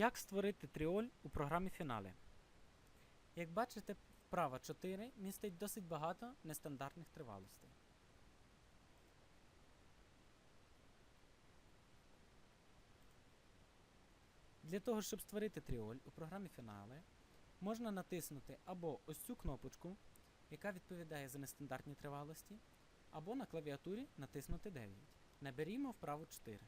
Як створити тріоль у програмі Finale? Як бачите, вправа 4 містить досить багато нестандартних тривалостей. Для того, щоб створити тріоль у програмі фінале, можна натиснути або ось цю кнопочку, яка відповідає за нестандартні тривалості, або на клавіатурі натиснути 9. Наберімо вправо 4.